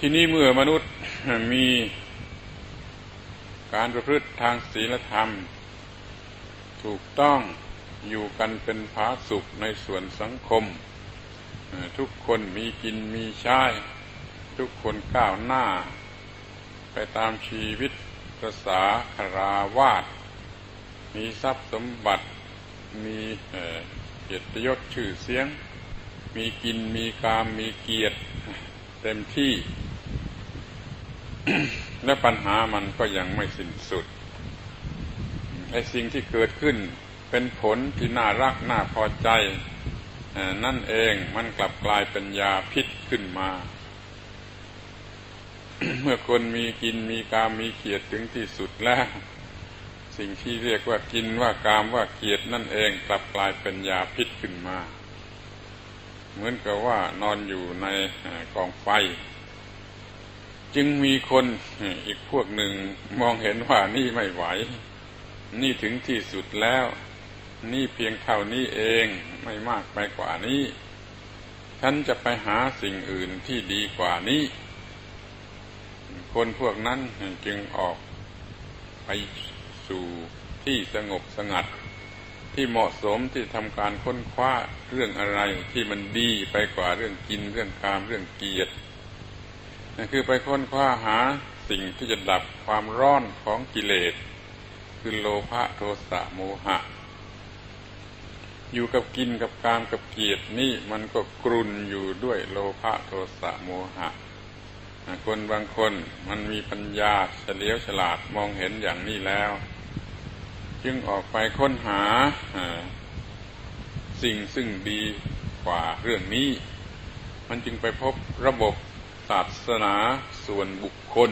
ที่นี้เมื่อมนุษย์มีการประพฤติทางศีลธรรม ถูกต้องอยู่กันเป็นผาสุขในส่วนสังคม ทุกคนมีกินมีใช้ทุกคนก้าวหน้า ไปตามชีวิตประสาคราวาสมีทรัพย์สมบัติ มีเกียรติยศชื่อเสียง มีกินมีกามมีเกียรติเต็มที่ และปัญหามันก็ยังไม่สิ้นสุดไอ้สิ่งที่เกิดขึ้นเป็นผลที่น่ารักน่าพอใจนั่นเองมันกลับกลายเป็นยาพิษขึ้นมา เมื่อคนมีกินมีกามมีเกียรติถึงที่สุดแล้ว สิ่งที่เรียกว่ากินว่ากามว่าเกียรตินั่นเองกลับกลายเป็นยาพิษขึ้นมา เหมือนกับว่านอนอยู่ในกองไฟ จึงมีคนอีกพวกหนึ่งมองเห็นว่านี่ไม่ไหว นี่ถึงที่สุดแล้ว นี่เพียงเท่านี้เองไม่มากไปกว่านี้ ฉันจะไปหาสิ่งอื่นที่ดีกว่านี้ คนพวกนั้นจึงออกไปสู่ที่สงบสงัด ที่เหมาะสมที่ทำการค้นคว้าเรื่องอะไรที่มันดีไปกว่าเรื่องกินเรื่องคามเรื่องเกียรติ คือไปค้นคว้าหาสิ่งที่จะดับความร้อนของกิเลส คือโลภะโทสะโมหะ อยู่กับกินกับกามกับเกียรตินี่มันก็กรุนอยู่ด้วยโลภะโทสะโมหะ คนบางคนมันมีปัญญาเฉลียวฉลาดมองเห็นอย่างนี้แล้ว จึงออกไปค้นหาสิ่งซึ่งดีกว่าเรื่องนี้ มันจึงไปพบระบบ ศาสนาส่วนบุคคล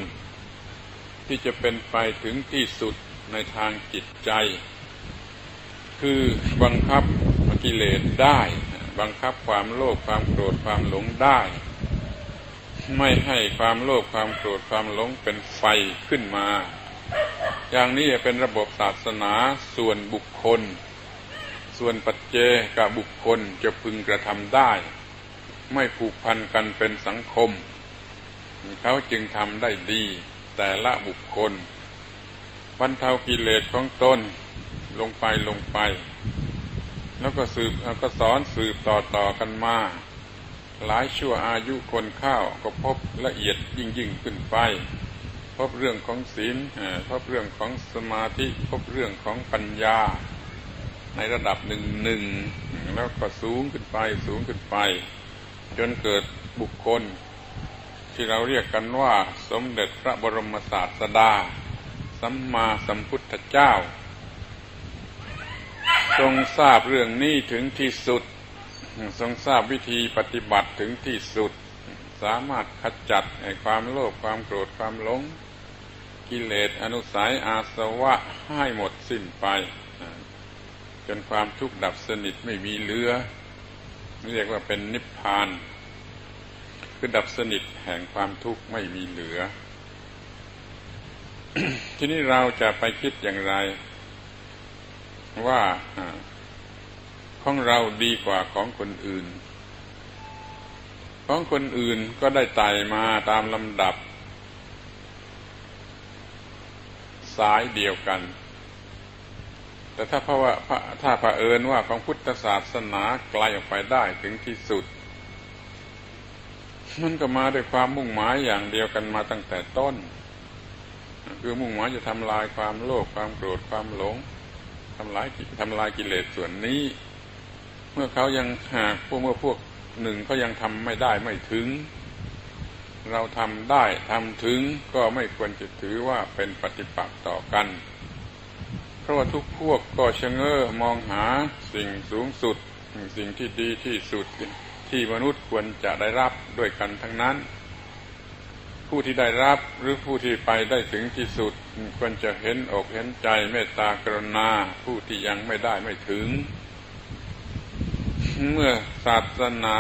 ที่จะเป็นไปถึงที่สุดในทางจิตใจ คือบังคับกิเลสได้ บังคับความโลภความโกรธความหลงได้ ไม่ให้ความโลภความโกรธความหลงเป็นไฟขึ้นมา อย่างนี้เป็นระบบศาสนาส่วนบุคคล ส่วนปัจเจกับบุคคลจะพึงกระทำได้ ไม่ผูกพันกันเป็นสังคม เขาจึงทำได้ดี แต่ละบุคคลบรรเทากิเลสของตนลงไปลงไป แล้วก็สืบแล้วก็สอนสืบต่อต่อกันมา หลายชั่วอายุคนข้าวก็พบละเอียดยิ่งยิ่งขึ้นไป พบเรื่องของศีลพบเรื่องของสมาธิพบเรื่องของปัญญา ในระดับหนึ่งหนึ่งแล้วก็สูงขึ้นไปสูงขึ้นไป จนเกิดบุคคล ที่เราเรียกกันว่า สมเด็จพระบรมศาสดา สัมมาสัมพุทธเจ้า ทรงทราบเรื่องนี้ถึงที่สุด ทรงทราบวิธีปฏิบัติถึงที่สุด สามารถขจัดความโลภความโกรธความหลง กิเลสอนุสัยอาสวะให้หมดสิ้นไป จนความทุกข์ดับสนิทไม่มีเหลือ เรียกว่าเป็นนิพพาน คือดับสนิทแห่งความทุกข์ไม่มีเหลือ ทีนี้เราจะไปคิดอย่างไร ว่าของเราดีกว่าของคนอื่น ของคนอื่นก็ได้ไต่มาตามลำดับ สายเดียวกัน แต่ถ้าเพราะว่าถ้าเผอิญว่าของพุทธศาสนาไกลออกไปได้ถึงที่สุด มันก็มาด้วยความมุ่งหมายอย่างเดียวกันมาตั้งแต่ต้น คือมุ่งหมายจะทำลายความโลภความโกรธความหลงทำลายทำลายกิเลสส่วนนี้ เมื่อเขายังหากพวกเมื่อพวกหนึ่งเขายังทำไม่ได้ไม่ถึง เราทำได้ทำถึงก็ไม่ควรจะถือว่าเป็นปฏิปักษ์ต่อกัน เพราะว่าทุกพวกก็ชะเง้อมองหาสิ่งสูงสุด สิ่งที่ดีที่สุด ที่มนุษย์ควรจะได้รับด้วยกันทั้งนั้น ผู้ที่ได้รับหรือผู้ที่ไปได้ถึงที่สุด ควรจะเห็นอกเห็นใจเมตตากรุณาผู้ที่ยังไม่ได้ไม่ถึง เมื่อศาสนา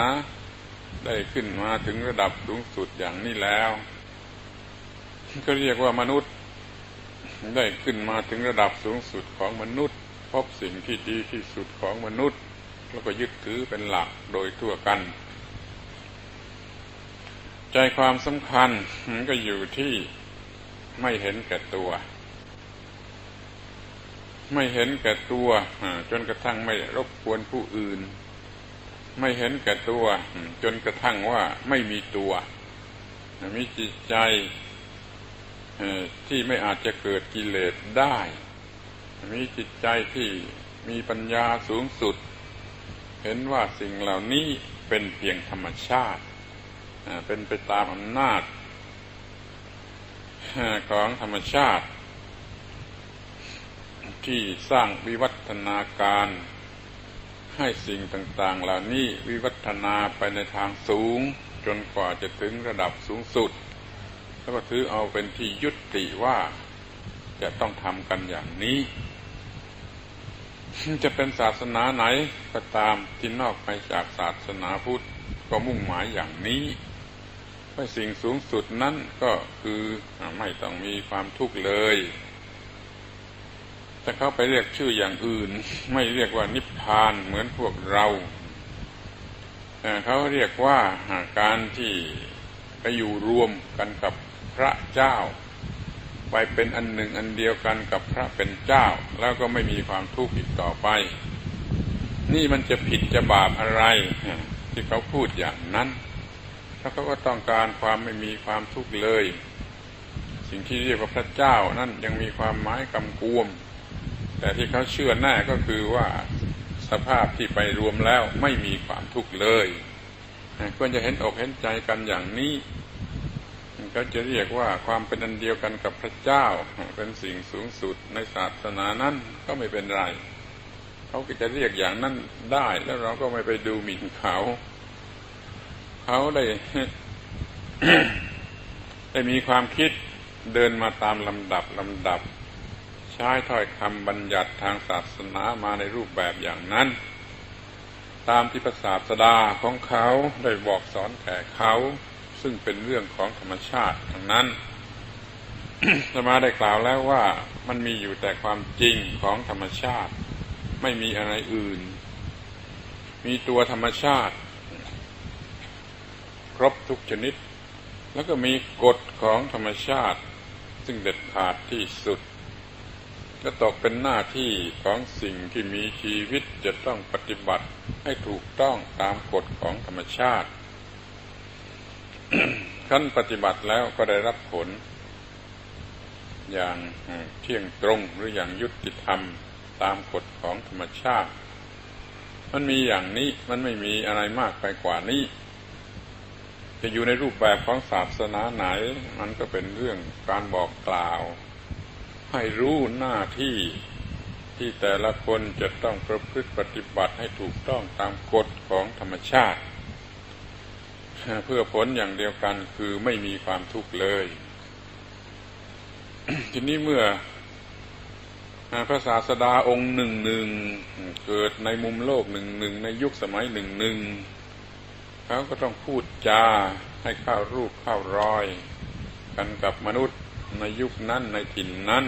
ได้ขึ้นมาถึงระดับสูงสุดอย่างนี้แล้ว ก็เรียกว่ามนุษย์ได้ขึ้นมาถึงระดับสูงสุดของมนุษย์ พบสิ่งที่ดีที่สุดของมนุษย์ แล้วก็ยึดถือเป็นหลักโดยทั่วกัน ใจความสำคัญมันก็อยู่ที่ไม่เห็นแก่ตัว ไม่เห็นแก่ตัวจนกระทั่งไม่รบกวนผู้อื่น ไม่เห็นแก่ตัว จนกระทั่งว่าไม่มีตัว มีจิตใจที่ไม่อาจจะเกิดกิเลสได้ มีจิตใจที่มีปัญญาสูงสุด เห็นว่าสิ่งเหล่านี้เป็นเพียงธรรมชาติ เป็นไปตามอำนาจของธรรมชาติ ที่สร้างวิวัฒนาการให้สิ่งต่างๆ เหล่านี้วิวัฒนาไปในทางสูง จนกว่าจะถึงระดับสูงสุด แล้วก็ถือเอาเป็นที่ยุติว่าจะต้องทำกันอย่างนี้ จะเป็นศาสนาไหนก็ตามที่นอกไปจากศาสนาพุทธก็มุ่งหมายอย่างนี้ว่าสิ่งสูงสุดนั้นก็คือไม่ต้องมีความทุกข์เลยแต่เขาไปเรียกชื่ออย่างอื่น ไม่เรียกว่านิพพานเหมือนพวกเราเขาเรียกว่าการที่ไปอยู่รวมกันกับพระเจ้า ไปเป็นอันหนึ่งอันเดียวกันกับพระเป็นเจ้า แล้วก็ไม่มีความทุกข์อีกต่อไป นี่มันจะผิดจะบาปอะไร ที่เขาพูดอย่างนั้นแล้วเขาก็ต้องการความไม่มีความทุกข์เลย สิ่งที่เรียกว่าพระเจ้านั่นยังมีความหมายกำกวม แต่ที่เขาเชื่อแน่ก็คือว่าสภาพที่ไปรวมแล้วไม่มีความทุกข์เลยควรจะเห็นอกเห็นใจกันอย่างนี้ ก็จะเรียกว่าความเป็นอันเดียวกันกับพระเจ้า เป็นสิ่งสูงสุดในศาสนานั้นก็ไม่เป็นไร เขาก็จะเรียกอย่างนั้นได้ แล้วเราก็ไม่ไปดูหมิ่นเขา เขาได้ได้มีความคิดเดินมาตามลำดับลำดับ ใช้ถ้อยคำบัญญัติทางศาสนามาในรูปแบบอย่างนั้น ตามที่ประสาสดาของเขาได้บอกสอนแก่เขา ซึ่งเป็นเรื่องของธรรมชาติทั้งนั้นสมาได้กล่าวแล้วว่ามันมีอยู่แต่ความจริงของธรรมชาติ ไม่มีอะไรอื่น มีตัวธรรมชาติ ครบทุกชนิด แล้วก็มีกฎของธรรมชาติ ซึ่งเด็ดขาดที่สุดก็ตกเป็นหน้าที่ของสิ่งที่มีชีวิตจะต้องปฏิบัติให้ถูกต้องตามกฎของธรรมชาติ ขั้นปฏิบัติแล้วก็ได้รับผล อย่างเที่ยงตรงหรืออย่างยุติธรรมตามกฎของธรรมชาติ มันมีอย่างนี้มันไม่มีอะไรมากไปกว่านี้ จะอยู่ในรูปแบบของศาสนาไหน มันก็เป็นเรื่องการบอกกล่าว ให้รู้หน้าที่ที่แต่ละคนจะต้องประพฤติปฏิบัติให้ถูกต้องตามกฎของธรรมชาติ เพื่อผลอย่างเดียวกันคือไม่มีความทุกข์เลย ทีนี้เมื่อพระศาสดาองค์หนึ่งหนึ่งเกิดในมุมโลกหนึ่งหนึ่งในยุคสมัยหนึ่งหนึ่งเขาก็ต้องพูดจาให้เข้ารูปเข้ารอย กันกับมนุษย์ในยุคนั้นในถิ่นนั้น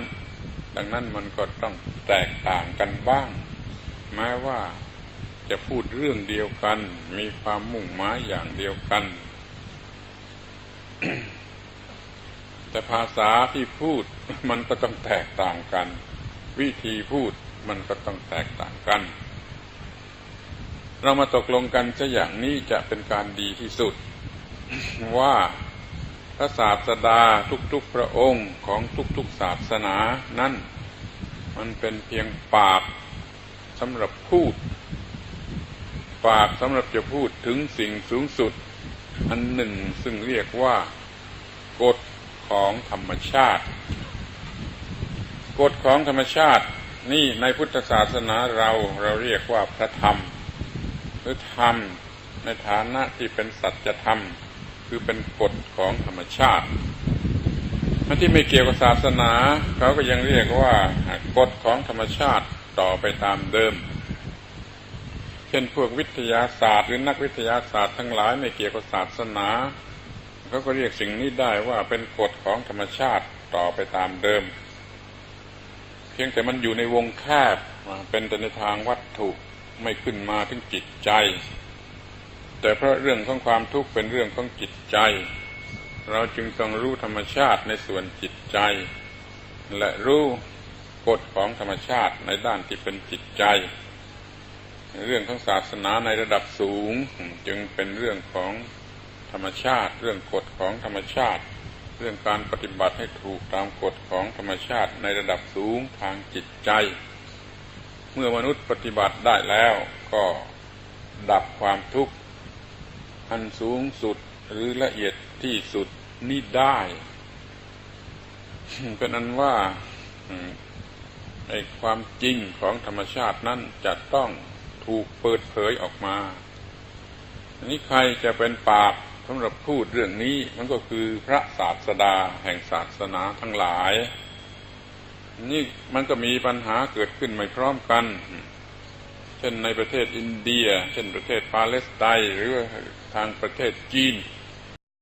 ดังนั้นมันก็ต้องแตกต่างกันบ้างแม้ว่า จะพูดเรื่องเดียวกัน มีความมุ่งหมายอย่างเดียวกัน แต่ภาษาที่พูดมันก็ต้องแตกต่างกัน วิธีพูดมันก็ต้องแตกต่างกัน เรามาตกลงกันจะอย่างนี้จะเป็นการดีที่สุด ว่าพระศาสดาทุกๆพระองค์ของทุกๆศาสนานั้นมันเป็นเพียงปากสำหรับพูด ปากสำหรับจะพูดถึงสิ่งสูงสุด อันหนึ่งซึ่งเรียกว่ากฎของธรรมชาติ กฎของธรรมชาตินี่ในพุทธศาสนาเราเราเรียกว่าพระธรรมหรือธรรมในฐานะที่เป็นสัจธรรม คือเป็นกฎของธรรมชาติมันที่ไม่เกี่ยวกับศาสนา เขาก็ยังเรียกว่ากฎของธรรมชาติต่อไปตามเดิม เช่นพวกวิทยาศาสตร์ หรือนักวิทยาศาสตร์ทั้งหลายไม่เกี่ยวกับศาสนาเขาก็เรียกสิ่งนี้ได้ว่าเป็นกฎของธรรมชาติต่อไปตามเดิม เพียงแต่มันอยู่ในวงแคบเป็นแต่ในทางวัตถุไม่ขึ้นมาถึงจิตใจ แต่เพราะเรื่องของความทุกข์เป็นเรื่องของจิตใจ เราจึงต้องรู้ธรรมชาติในส่วนจิตใจ และรู้กฎของธรรมชาติในด้านที่เป็นจิตใจ เรื่องของศาสนาในระดับสูง จึงเป็นเรื่องของธรรมชาติ เรื่องกฎของธรรมชาติ เรื่องการปฏิบัติให้ถูกตามกฎของธรรมชาติในระดับสูงทางจิตใจ เมื่อมนุษย์ปฏิบัติได้แล้วก็ดับความทุกข์อันสูงสุดหรือละเอียดที่สุดนี่ได้เป็นอันว่าไอความจริงของธรรมชาตินั้นจะต้อง ถูกเปิดเผยออกมา อันนี้ใครจะเป็นปากสำหรับพูดเรื่องนี้มันก็คือพระศาสดาแห่งศาสนาทั้งหลาย นี่มันก็มีปัญหาเกิดขึ้นไม่พร้อมกัน เช่นในประเทศอินเดีย เช่นประเทศปาเลสไตน์หรือทางประเทศจีน